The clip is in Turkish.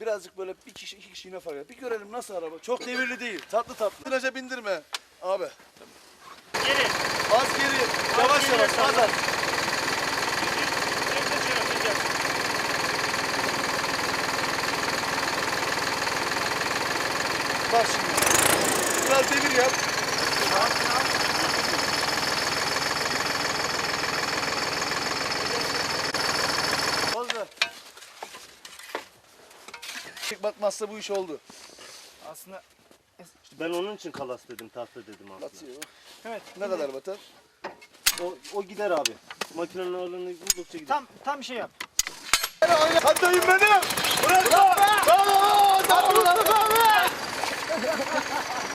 Birazcık böyle bir kişi iki kişi yine fark eder. Bir görelim nasıl araba. Çok devirli değil. Tatlı tatlı. Viraja bindirme abi. Geri. Az geri. Yavaş geriye yavaş. Az az. Bak şimdi. Biraz devir yap. Çek batmazsa bu iş oldu. Aslında İşte ben onun için kalas dedim, tahta dedim aslında. Batıyor. evet. Ne kadar batar? O, o gider abi. Makinenin ağırlığını buldukça gider. Tam tam şey yap. Hadi oyun benim. Bırak.